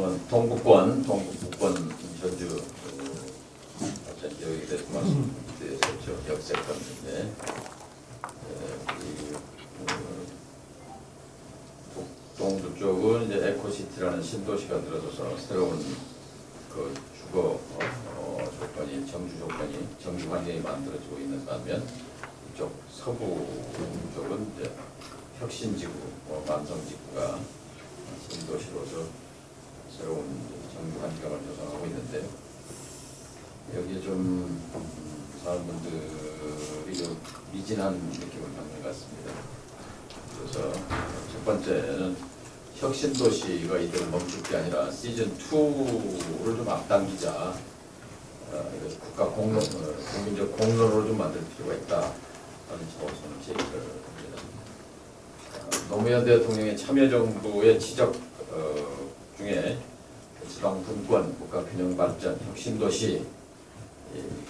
그러면 동북권, 동북권 전주 어, 어차피 여기 대해서 말씀드렸죠. 역세권 문제. 예, 이, 어, 북동부 쪽은 이제 에코시티라는 신도시가 들어서서 새로운 그 주거 어, 어, 조건이 정주 조건이 정주 환경이 만들어지고 있는 반면 이쪽 서부 쪽은 이제 혁신지구, 어, 만성지구가 신도시로서 새로운 정부 환경을 조성하고 있는데요. 여기에 좀 음, 사람분들이 좀 미진한 느낌을 받는 것 같습니다. 그래서 첫 번째는 혁신도시가 이대로 멈출 게 아니라 시즌 2를 좀 앞당기자. 어, 국가 공론, 어, 국민적 공론으로 좀 만들 필요가 있다. 하는 저는 제기를 합니다. 어, 노무현 대통령의 참여정부의 지적 어, 중에 지방 분권, 국가 균형 발전, 혁신도시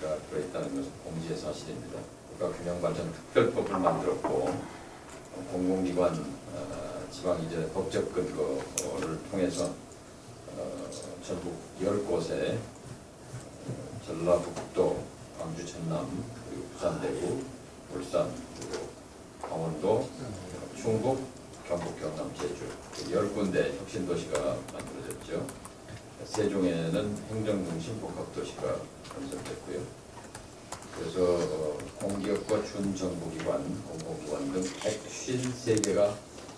가 들어있다는 것은 공지의 사실입니다. 국가 균형 발전 특별법을 만들었고 어, 공공기관 어, 지방 이제 법적 근거를 통해서 어, 전국 10곳에 어, 전라북도, 광주, 전남, 그리고 부산, 대구, 울산, 그리고 강원도, 충북, 경북, 경남, 제주 그 10군데 혁신도시가 만들어졌죠. 세종에는 행정중심 복합도시가 건설됐고요. 그래서 어, 공기업과 준정부기관, 공공기관 등 153개가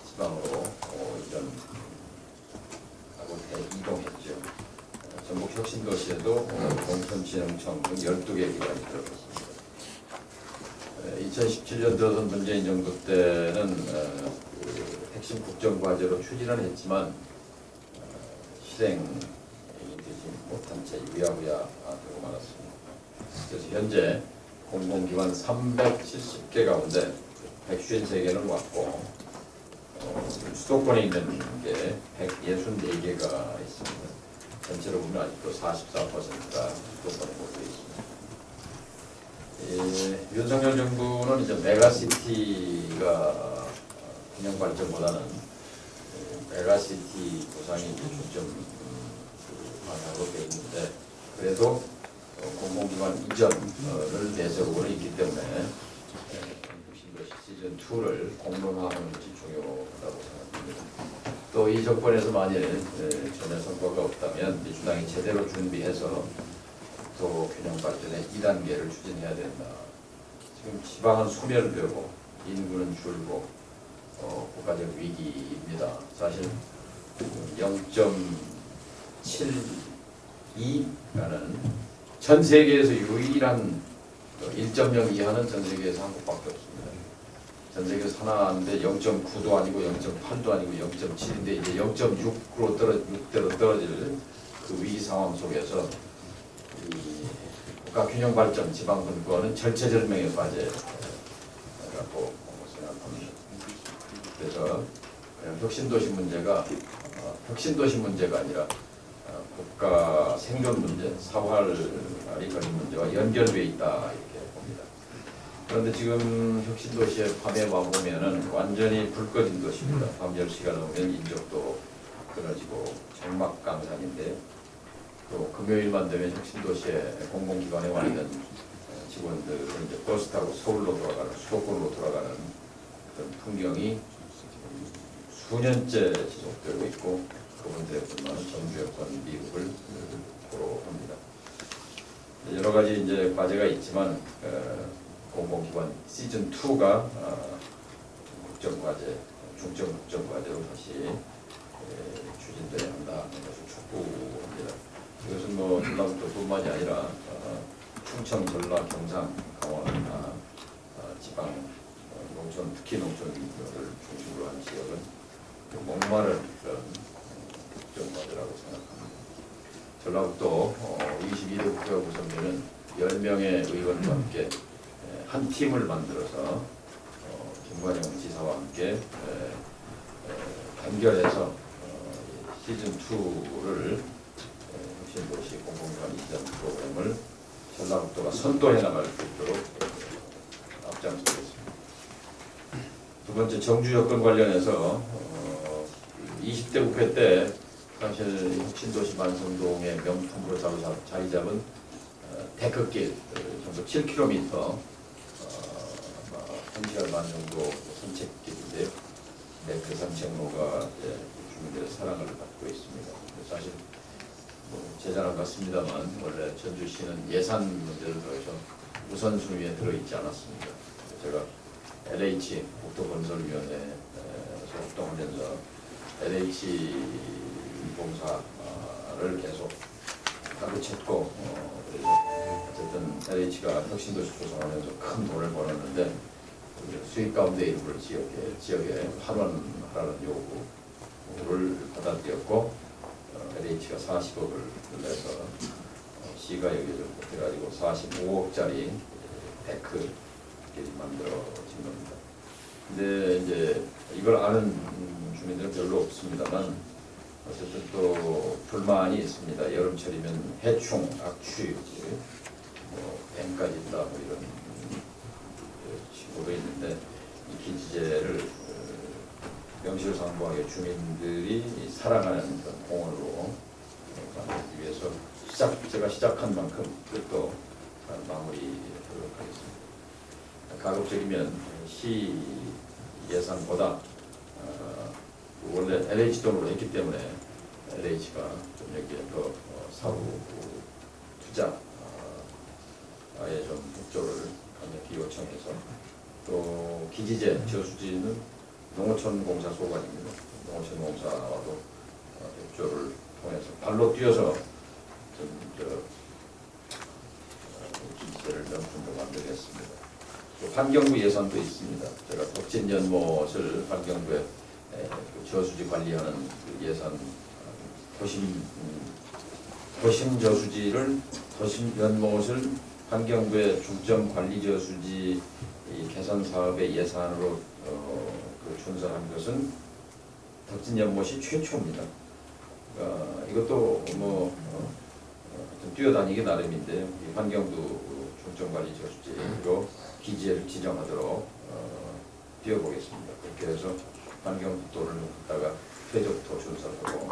지방으로 어, 이전하고 대이동했죠. 어, 전북 혁신도시에도 어, 농촌진흥청 등 12개 기관이 들어갔습니다. 2017년 들어선 문재인 정부 때는 어, 그 핵심 국정과제로 추진을 했지만 어, 실행이 되지 못한 채 유야무야 되고 말았습니다. 그래서 현재 공공기관 370개 가운데 153개는 왔고 어, 수도권에 있는 게 164개가 있습니다. 전체로 보면 아직도 44%가 수도권에 몰려 있습니다. 예, 윤석열 정부는 이제 메가시티가 균형 발전보다는 예, 메가시티 구상이 이제 중점 음, 그 방향으로 되어 있는데 그래도 어, 공공기관 이전을 내세우고 있기 때문에 예, 신도시 시즌 2를 공론화하는 것이 중요하다고 생각합니다. 또이 정권에서 만일 예, 전혀 성과가 없다면 민주당이 제대로 준비해서 또 균형 발전의 2단계를 추진해야 된다. 지금 지방은 소멸되고 인구는 줄고 어, 국가적 위기입니다. 사실 0.72라는 전 세계에서 유일한 1.0 이하는 전 세계에서 한국밖에 없습니다. 전 세계에서 하나인데 0.9도 아니고 0.8도 아니고 0.7인데 이제 0.6으로 떨어 6대로 떨어질 그 위기 상황 속에서 이 국가 균형 발전 지방 분권은 절체절명에 빠져라고 생각합니다. 그래서 혁신도시 문제가 어, 혁신도시 문제가 아니라 어, 국가 생존 문제, 사활이 걸린 문제와 연결돼 있다 이렇게 봅니다. 그런데 지금 혁신도시의 밤에 와보면은 완전히 불 꺼진 도시입니다. 밤 10시가 넘으면 인적도 끊어지고 정막강산인데 또 금요일만 되면 혁신도시에 공공기관에 와 있는 직원들은 이제 버스 타고 서울로 돌아가는 수도권으로 돌아가는 그런 풍경이 수년째 지속되고 있고 정주 여권 미국을 보러 합니다. 여러 가지 이제 과제가 있지만 어, 공공기관 시즌 2가 어, 국정 과제, 중점 국정 과제로 다시 에, 추진돼야 한다 하는 것을 촉구합니다. 이것은 뭐 전라북도뿐만이 아니라 어, 충청, 전라, 경상, 강원, 아, 아, 지방 어, 농촌, 특히 농촌을 중심으로 한 지역은 그 목마른 그런 국정과제라고 생각합니다. 전라북도 어, 22대 국회가 구성되는 10명의 의원과 함께 에, 한 팀을 만들어서 어, 김관영 지사와 함께 단결해서 어, 시즌 2를 혁신도시 공공기관 이전 프로그램을 전라북도가 선도해 나갈 수 있도록 어, 앞장서겠습니다. 두 번째 정주 여건 관련해서 어, 20대 국회 때 사실 혁신도시 만성동의 명품으로 자리, 잡은 어, 어, 정도 7km 어, 아마 1시간 반 정도 산책길인데요. 네, 그 산책로가 이제 주민들의 사랑을 받고 있습니다. 사실 뭐 제자랑 같습니다만 원래 전주시는 예산 문제를 더해서 우선순위에 들어있지 않았습니다. 제가 LH 국토건설위원회에서 활동하면서 LH 공사를 계속 가르쳤고 어, 어쨌든 LH가 혁신도시 조성하면서 큰 돈을 벌었는데 그 수익 가운데 일부를 지역에 지역에 환원하라는 요구를 받아들였고 어, LH가 40억을 내서 어, 시가 여기를 해가지고 45억짜리 데크 길이 만들어진 겁니다. 근데 이제 이걸 아는 음, 주민들은 별로 없습니다만 어쨌든 또 불만이 있습니다. 여름철이면 해충, 악취, 뭐 뱀까지 있다 뭐 이런 신고도 있는데 이 기지제를 어, 명실상부하게 주민들이 사랑하는 공원으로 만들기 위해서 시작 제가 시작한 만큼 끝도 마무리하도록 하겠습니다. 가급적이면 시 예산보다 어, 원래 LH 돈으로 했기 때문에 LH가 좀 여기에 더 어, 사후 투자 어, 아예 좀 협조를 강력히 요청해서 또 기지제 저수지는 농어촌 공사 소관입니다. 농어촌 공사와도 어, 협조를 통해서 발로 뛰어서 좀저 기지제를 명품으로 만들겠습니다. 또 환경부 예산도 있습니다. 제가 덕진 연못을 환경부에 저수지 관리하는 그 예산 어, 도심 음, 도심 저수지를 도심 연못을 환경부의 중점 관리 저수지 이 개선 사업의 예산으로 어, 그 준수한 것은 덕진 연못이 최초입니다. 그러니까 이것도 뭐 어, 어, 좀 뛰어다니기 나름인데 이 환경부 중점 관리 저수지로 기지를 지정하도록 어, 뛰어보겠습니다. 그렇게 해서 환경도를 갖다가 쾌적도 준설하고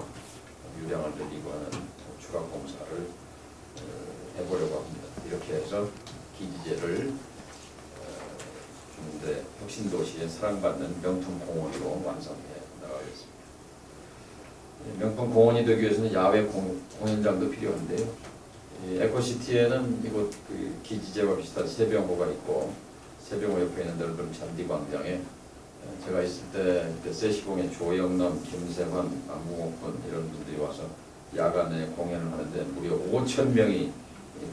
유량을 늘리고 하는 추가 공사를 어, 해보려고 합니다. 이렇게 해서 기지제를 어, 주민들의 혁신도시에 사랑받는 명품 공원으로 완성해 나가겠습니다. 이 명품 공원이 되기 위해서는 야외 공, 공연장도 필요한데요. 이 에코시티에는 이곳 그 기지제와 비슷한 세병호가 있고 세병호 옆에 있는 넓은 잔디광장에 어, 제가 있을 때 그때 세시공의 조영남, 김세환, 안무옥군 이런 분들이 와서 야간에 공연을 하는데 무려 5천 명이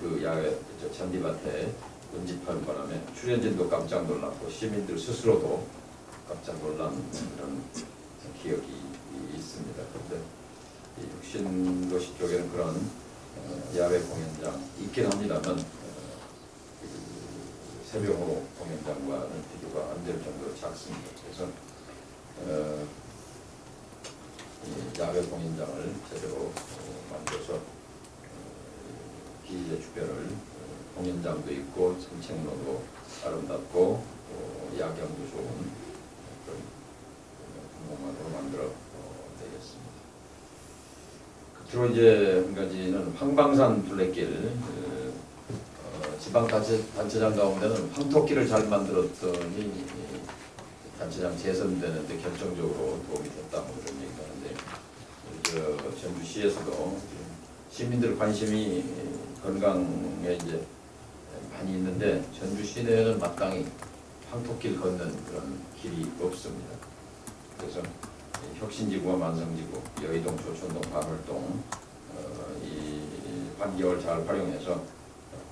그 야외 저 잔디밭에 운집하는 바람에 출연진도 깜짝 놀랐고 시민들 스스로도 깜짝 놀란 그런 기억이 있습니다. 그런데 이 혁신도시 쪽에는 그런 어, 야외 공연장 있긴 합니다만 어, 그 새벽으로 공연장과는 비교가 안 될 정도로 작습니다. 그래서 어, 이 야외 공연장을 제대로 어, 만들어서 어, 기지제 주변을 어, 공연장도 있고 산책로도 아름답고 또 야경도 좋은 그런 공간으로 만들어 어, 내겠습니다. 끝으로 이제 한 가지는 황방산 둘레길 그, 어, 지방 단체, 단체장 가운데는 황토길을 잘 만들었더니 이 단체장 재선되는데 결정적으로 도움이 됐다 뭐 그런 얘기가 하는데 저 전주시에서도 시민들 관심이 건강에 이제 많이 있는데 전주 시내에는 마땅히 황토길 걷는 그런 길이 없습니다. 그래서 혁신지구와 만성지구, 여의동, 조천동, 반월동 어, 이 환경을 잘 활용해서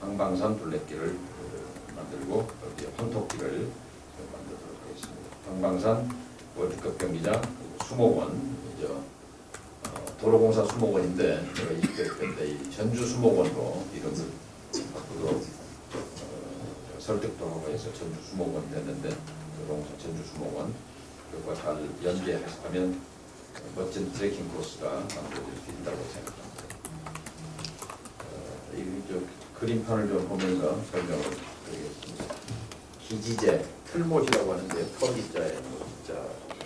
황방산 둘레길을 어, 만들고 여기에 황토길을 만들도록 하겠습니다. 황방산 월드컵 경기장, 그리고 수목원 이죠. 어, 도로공사 수목원인데 제가 20대 때이 전주 수목원으로 이름을 바꾸도록 어, 설득도 하고 해서 전주 수목원이 됐는데 도로공사 전주 수목원 그것과 잘 연계하면 멋진 트레킹 코스가 만들어질 수 있다고 생각합니다. 어, 그림판을 좀 보면서 설명을 드리겠습니다. 기지제, 틀못이라고 하는데 털기자에 자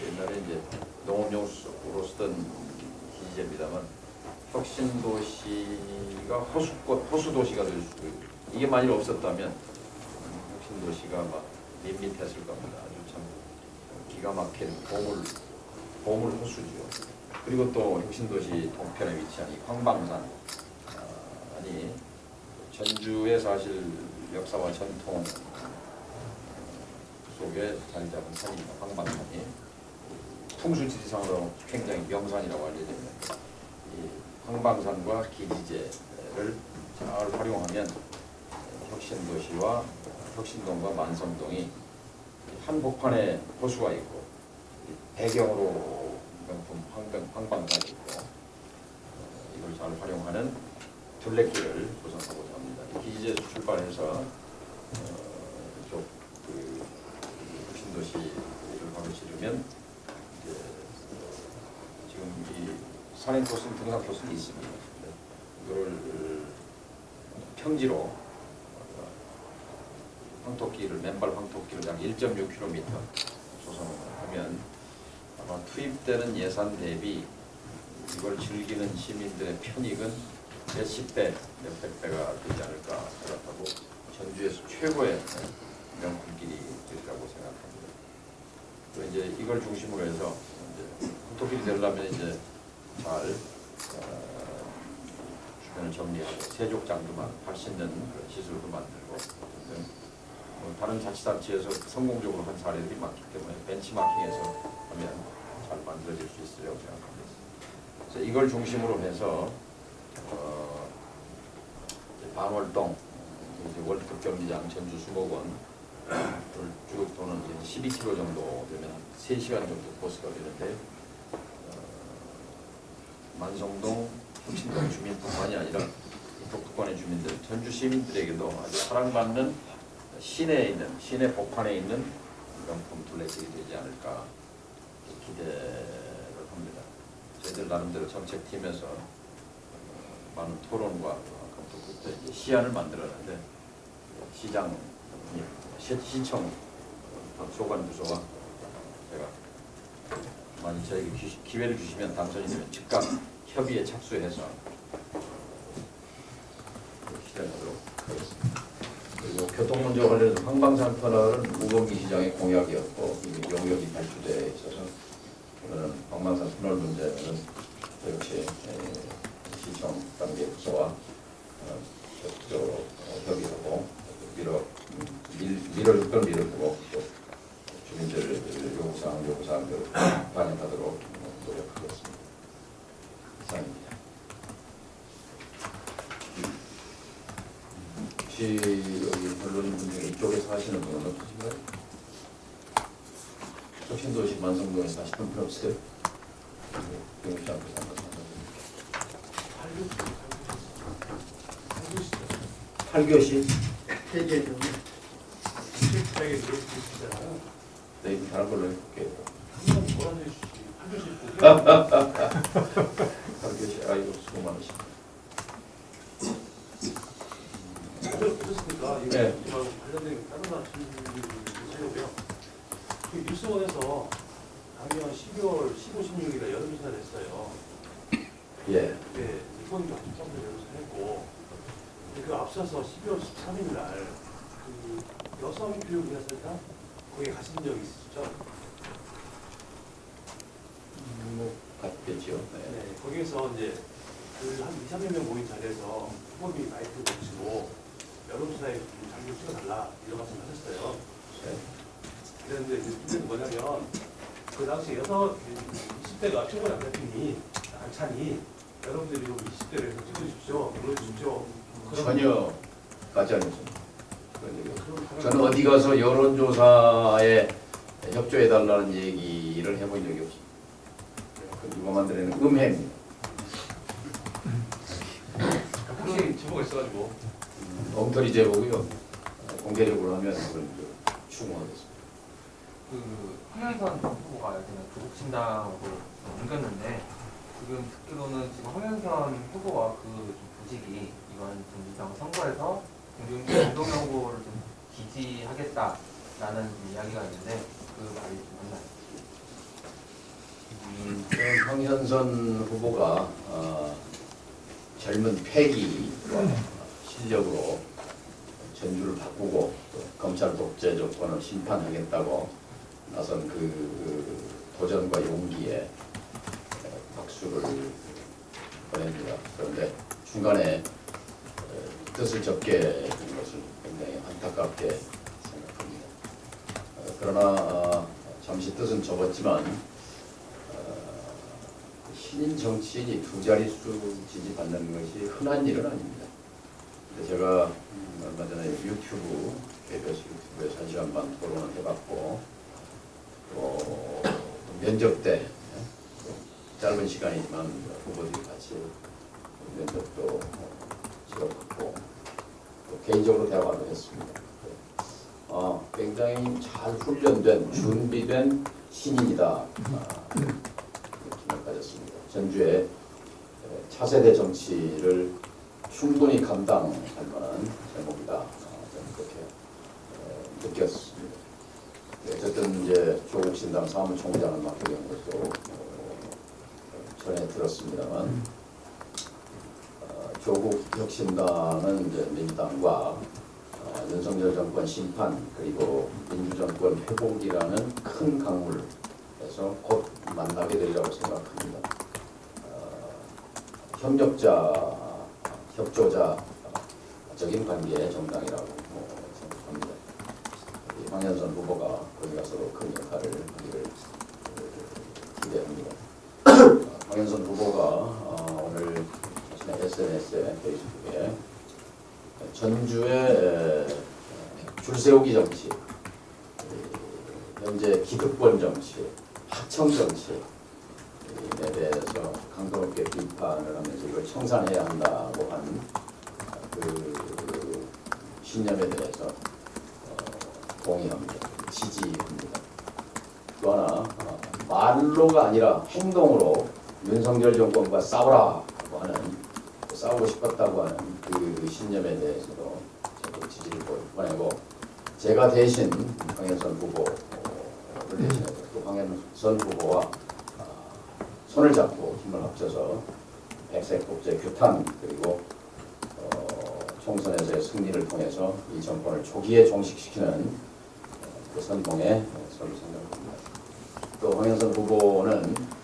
옛날에 이제 농업용으로 쓰던 기지제 기재입니다만 혁신도시가 호수 호수도시가 될 수도 있고 이게 만일 없었다면 혁신도시가 막 밋밋했을 겁니다. 아주 참 기가 막힌 보물 보물 호수죠. 그리고 또 혁신도시 동편에 위치한 이 황방산 아, 아니 전주의 사실 역사와 전통 속에 자리 잡은 산입니다. 황방산이 풍수지리상으로 굉장히 명산이라고 알려집니다. 이 황방산과 기지제를 잘 활용하면 혁신도시와 혁신동과 만성동이 한복판에 호수가 있고 배경으로 명품 황방, 황방산이 있고 어, 이걸 잘 활용하는 둘레길을 구성하고자 합니다. 이 기지제에서 출발해서 어, 이쪽 그 혁신도시를 가로지르면 이제 지금 이 산행 코스는 등산 코스는 있습니다. 이거를 평지로 어, 황토길을 맨발 황토길을 약 1.6km 조성하면 아마 투입되는 예산 대비 이걸 즐기는 시민들의 편익은 몇십 배, 몇백 배가 되지 않을까 생각하고 전주에서 최고의 명품길이 되리라고 생각합니다. 또 이제 이걸 중심으로 해서 이제 황토길이 되려면 이제 잘 어, 주변을 정리하고 세족장도 있는 그런 시설도 만들고 등등 뭐 다른 자치단체에서 성공적으로 한 사례들이 많기 때문에 벤치마킹해서 하면 잘 만들어질 수 있으리라고 생각합니다. 그래서 이걸 중심으로 해서 어, 반월동 월드컵 경기장 전주 수목원 쭉 도는 이제 12km 정도 되면 3시간 정도 코스가 되는데 어, 만성동, 혁신동 주민뿐만이 아니라 이 독도권의 주민들, 전주 시민들에게도 아주 사랑받는 시내에 있는 시내 복판에 있는 명품 둘레길이 되지 않을까 기대를 합니다. 저희들 나름대로 정책팀에서 어, 많은 토론과 시안을 만들었는데 시장 시, 시청 어, 소관 부서와 제가 많이 저에게 기, 기회를 주시면 당선이 되면 즉각 협의에 착수해서 실행하도록 하겠습니다. 그리고 교통 문제와 관련해서 황방산 터널은 우범기 시장의 공약이었고 이미 용역이 발주되어 있어서 오늘은 황방산 터널 문제는 저 역시 에, 시청 단계 부서와 어, 적극적으로 어, 협의하고 밀어 음, 밀, 밀 어줄 건 밀어주고 또 주민들 요구사항 요구사항들 반영하도록 노력하겠습니다. 이상입니다. 혹시 여기 변론인 분 중에 이쪽에 사시는 분은 없으신가요? 혁신도시 만성동에 사시는 분 없어요? 병시 앞에 사는 8교시? 대제도 실패하게 이렇게 있잖아요. 네, 다른 걸로 몰아내주시지. 한 교시 보고. 8교시, 아이고, 수고 많으십니다. 어떻습니까? 이거 네. 말고 관련된 다른 말씀드리고요. 그 뉴스원에서 작년 12월 15, 16일에 여름 조사를 했어요. 예. 그때 이번도 아주 처음으로 여름 조사를 했고 그 앞서서 12월 13일 날그 여성 교육이었을까? 거기 가신 적 있으시죠? 뭐, 같겠죠. 네. 네, 거기에서 이제 그한 2, 300명 모인 자리에서 후보비 마이크 붙이고 여론조사에 좀 자료 찍어달라 이런 말씀 하셨어요. 네. 그런데 이제 문제는 뭐냐면 그 당시 여섯 20대가 최고 남자팀이 안찬이 여러분들이 좀 20대를 해서 찍어주십시오, 눌러주십시오. 그런- 전혀 가지 않습니다. 저는 어디 가서 여론조사에 협조해달라는 얘기를 해본 적이 없습니다. 그 누가 만들어낸 음해입니다. 혹시 제보가 있어가지고 엉터리 제보고요. 어, 공개적으로 하면 그걸 그 추궁하겠습니다. 그 황현선 후보가 요즘에 조국신당으로 옮겼는데 지금 듣기로는 지금 황현선 후보와 그 조직이 이번 정부당 선거에서 공동 공동명 후보를 좀 지지하겠다라는 이야기가 있는데 그 말이 좀 맞나요? 음, 황현선 후보가 어, 젊은 패기와 실력으로 전주를 바꾸고 또 검찰 독재 조건을 심판하겠다고 나선 그, 그 도전과 용기에 에, 박수를 보냅니다. 그런데 중간에 에, 뜻을 접게 된 것을 굉장히 안타깝게 생각합니다. 어, 그러나 어, 잠시 뜻은 접었지만 어, 신인 정치인이 두 자릿수 지지받는 것이 흔한 일은 아닙니다. 제가 음, 얼마 전에 유튜브 KBS 유튜브에서 한 시간 반 토론을 해봤고 또 면접 때 예, 또 짧은 시간이지만 후보들이 같이 면접도 또 개인적으로 대화도 했습니다. 아, 굉장히 잘 훈련된 준비된 신인이다 아, 느낌을 가졌습니다. 전주의 에, 차세대 정치를 충분히 감당할 만한 제목이다. 아, 저는 그렇게 에, 느꼈습니다. 네, 어쨌든 이제 조국 신당 사무총장을 맡게 된 것도 어, 전에 들었습니다만 어, 조국 혁신당은 이제 민주당과 어, 윤석열 정권 심판 그리고 민주정권 회복이라는 큰 강물에서 곧 만나게 되리라고 생각합니다. 어, 협력자, 협조자적인 관계의 정당이라고 뭐 생각합니다. 이 황현선 후보가 거기 가서도 큰 역할을 하기를 어, 기대합니다. 어, 황현선 후보가 어, SNS에 페이스북에 전주의 줄세우기 정치, 이, 현재 기득권 정치, 하청 정치에 대해서 강도 높게 비판을 하면서 이걸 청산해야 한다고 하는 그 신념에 대해서 어, 동의합니다. 지지합니다. 또 하나 어, 말로가 아니라 행동으로 윤석열 정권과 싸우라고 하는 싸우고 싶었다고 하는 그 신념에 대해서도 저도 지지를 보내고 제가 대신 황현선 후보를 대신해서 또 황현선 후보와 아, 손을 잡고 힘을 합쳐서 백색 국제 규탄 그리고 어, 총선에서의 승리를 통해서 이 정권을 조기에 종식시키는 어, 그 선봉에 서를 생각합니다. 또 황현선 후보는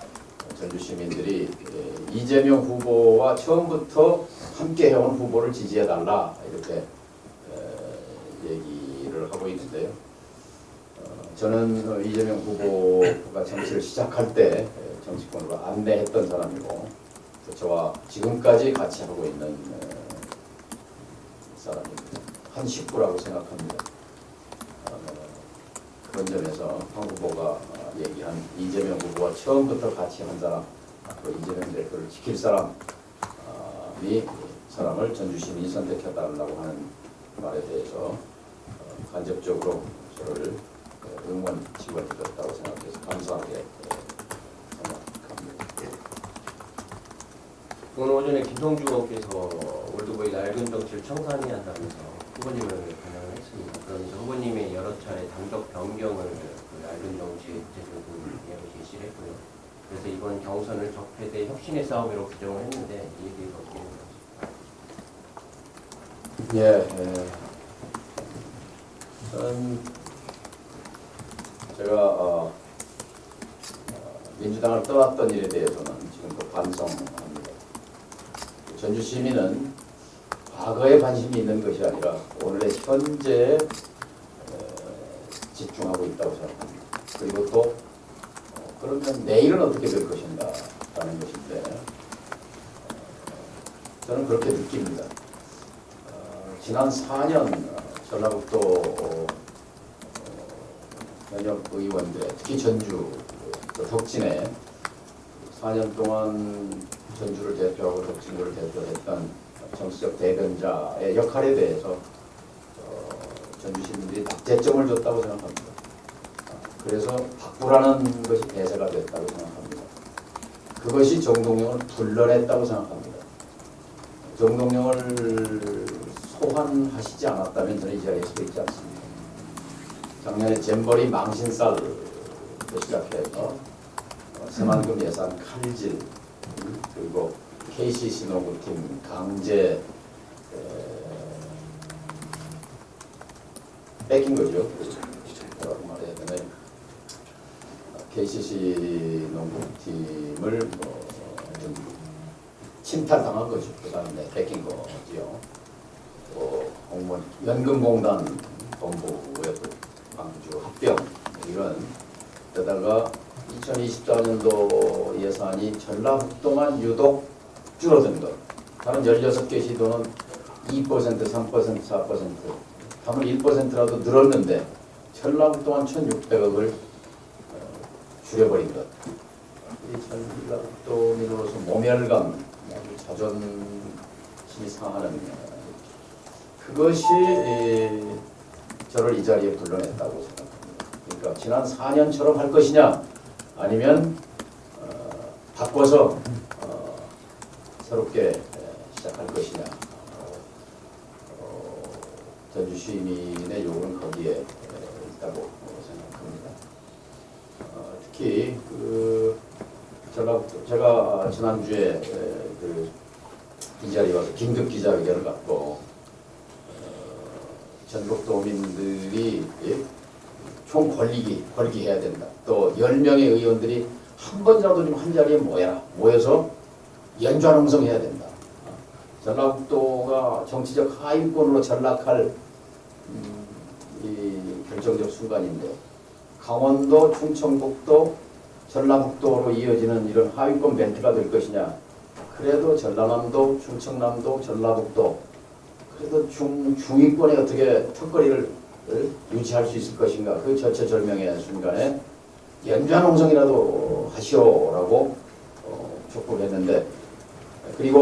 전주 시민들이 에, 이재명 후보와 처음부터 함께 해온 후보를 지지해달라 이렇게 에, 얘기를 하고 있는데요. 어, 저는 어, 이재명 후보가 정치를 시작할 때 에, 정치권으로 안내했던 사람이고 또 저와 지금까지 같이 하고 있는 에, 사람입니다. 한 식구라고 생각합니다. 어, 그런 점에서 황 후보가 어, 얘기한 이재명 후보와 처음부터 같이 한 사람, 앞으로 이재명 대표를 지킬 사람이 사람을 전주 시민이 선택해달라고 하는 말에 대해서 어, 간접적으로 저를 어, 응원 지원해 줬다고 생각해서 감사하게 어, 생각합니다. 오늘 오전에 김성주 의원께서 월드보이 낡은 정치를 청산해야 한다면서 후보님을 반영을 했습니다. 그러면서 후보님의 여러 차례 단독 변경을 그 낡은 정치의 구체적으로 이야기 제시를 했고요. 그래서 이번 경선을 적폐대 혁신의 싸움으로 규정을 했는데 이에 대해서 어떻게 생각하십니까? 예, 예. 저는 제가 어, 어, 민주당을 떠났던 일에 대해서는 지금도 반성합니다. 전주 시민은 과거에 관심이 있는 것이 아니라 오늘의 현재에 에, 집중하고 있다고 생각합니다. 그리고 또 어, 그러면 내일은 어떻게 될 것인가 라는 것인데 어, 저는 그렇게 느낍니다. 어, 지난 4년 어, 전라북도 현역 의원들의 특히 전주 그 덕진에 4년 동안 전주를 대표하고 덕진구를 대표했던 정치적 대변자의 역할에 대해서 어, 전주 시민들이 낙제점을 줬다고 생각합니다. 어, 그래서 바꾸라는 것이 대세가 됐다고 생각합니다. 그것이 정동영을 불러냈다고 생각합니다. 정동영을 소환하시지 않았다면 저는 이 자리에 서 있지 않습니다. 작년에 잼버리 망신살부터 시작해서 어, 새만금 예산 칼질 음, 그리고 KCC 농구팀 강제 에, 뺏긴 거죠. 뭐라고 말해야 되나요? KCC 농구팀을 뭐 좀 침탈당한 거죠. 그 다음에 뺏긴 거지요. 또 공무원 연금공단 본부의 또 광주 합병 이런 게다가 2024년도 예산이 전라북도만 유독 줄어든 것. 다른 16개 시도는 2%, 3%, 4%, 다만 1%라도 늘었는데 전라북도만 1,600억을 줄여버린 것. 이 전라북도민으로서 모멸감, 아주 자존심이 상하는 어, 그것이 에, 저를 이 자리에 불러냈다고 생각합니다. 그러니까 지난 4년처럼 할 것이냐 아니면 어, 바꿔서 어, 새롭게 에, 시작할 것이냐 어, 전주 시민의 요구는 거기에 에, 있다고 생각합니다. 어, 특히 그 제가 제가 지난주에 에, 그 기자리 와서 긴급 기자회견을 갖고 어, 전국 도민들이 예? 총 권리기 권리해야 된다. 또 10명의 의원들이 한 번이라도 좀 한 자리에 모여라. 모여서 연좌 농성해야 된다. 전라북도가 정치적 하위권으로 전락할 음, 이 결정적 순간인데 강원도, 충청북도, 전라북도로 이어지는 이런 하위권 멘트가 될 것이냐. 그래도 전라남도, 충청남도, 전라북도 그래도 중, 중위권에 어떻게 턱걸이를 유지할 수 있을 것인가 그 절체절명의 순간에 연좌농성이라도 하시오라고 어, 촉구를 했는데 그리고